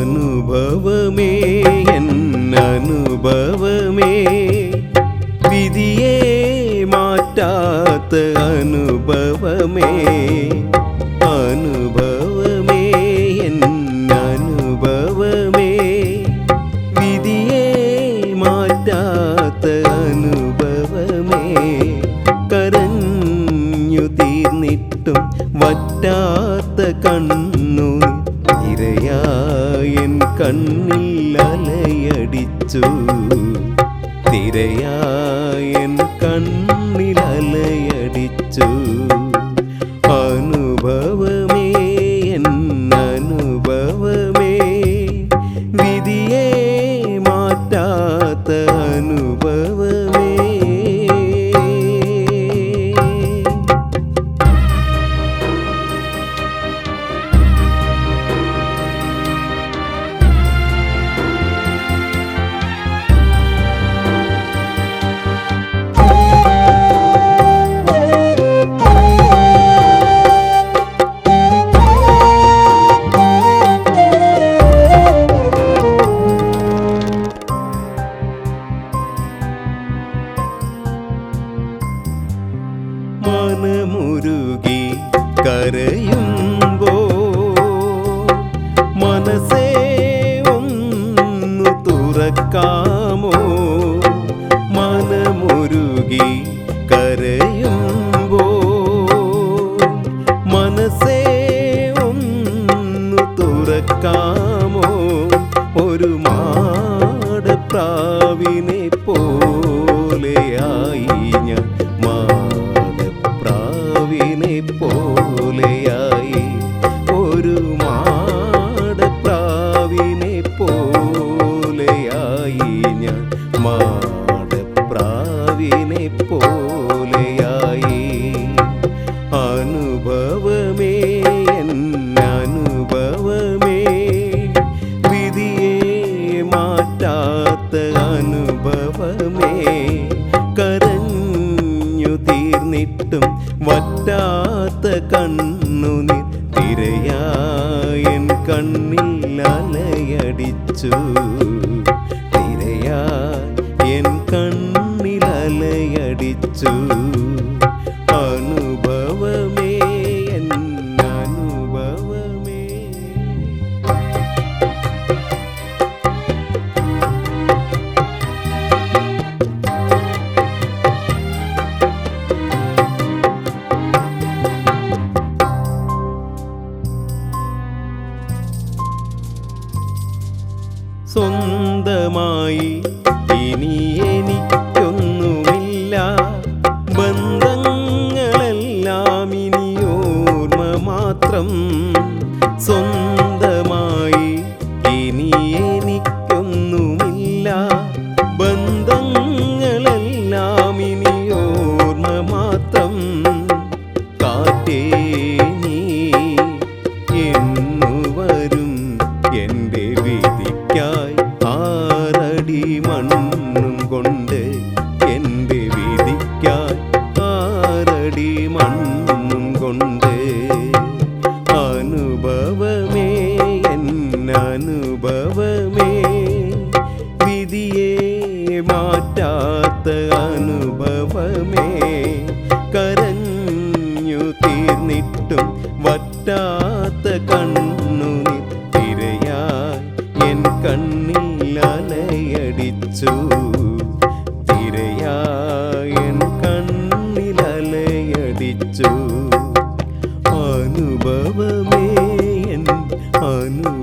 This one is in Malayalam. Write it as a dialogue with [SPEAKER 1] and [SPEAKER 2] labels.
[SPEAKER 1] അനുഭവമേ എൻ അനുഭവമേ. വിധിയെ മാറ്റാത്ത അനുഭവമേ അനുഭവമേ എൻ അനുഭവമേ. വിധിയെ മാറ്റാത്ത അനുഭവമേ കരഞ്ഞു തീർന്നിട്ടും വറ്റാത്ത കണ്ണു കണ്ണിൽ അലയടിച്ചു തിരയായൻ മനമുരുകി കരയുമ്പോ മനസ്സേ ഒന്നു തുറക്കാമോ? മനമുരുകി കരയുമ്പോ മനസ്സേ ഒന്നു തുറക്കാമോ? ഒരു മാടപ്രാവിനെ പോലെയായി തീർന്നിട്ടും വറ്റാത്ത കണ്ണുനീർ തിരയായൻ കണ്ണിൽ അലയടിച്ചു. சொந்தமாய் இனி അനുഭവമേ. വിധിയെ മാറ്റാത്ത അനുഭവമേ. കരഞ്ഞു തീർന്നിട്ടും വറ്റാത്ത കണ്ണു തിരയായി എൻ കണ്ണിൽ അലയടിച്ചു. തിരയായി എൻ കണ്ണിൽ അലയടിച്ചു. അനുഭവമേ അനു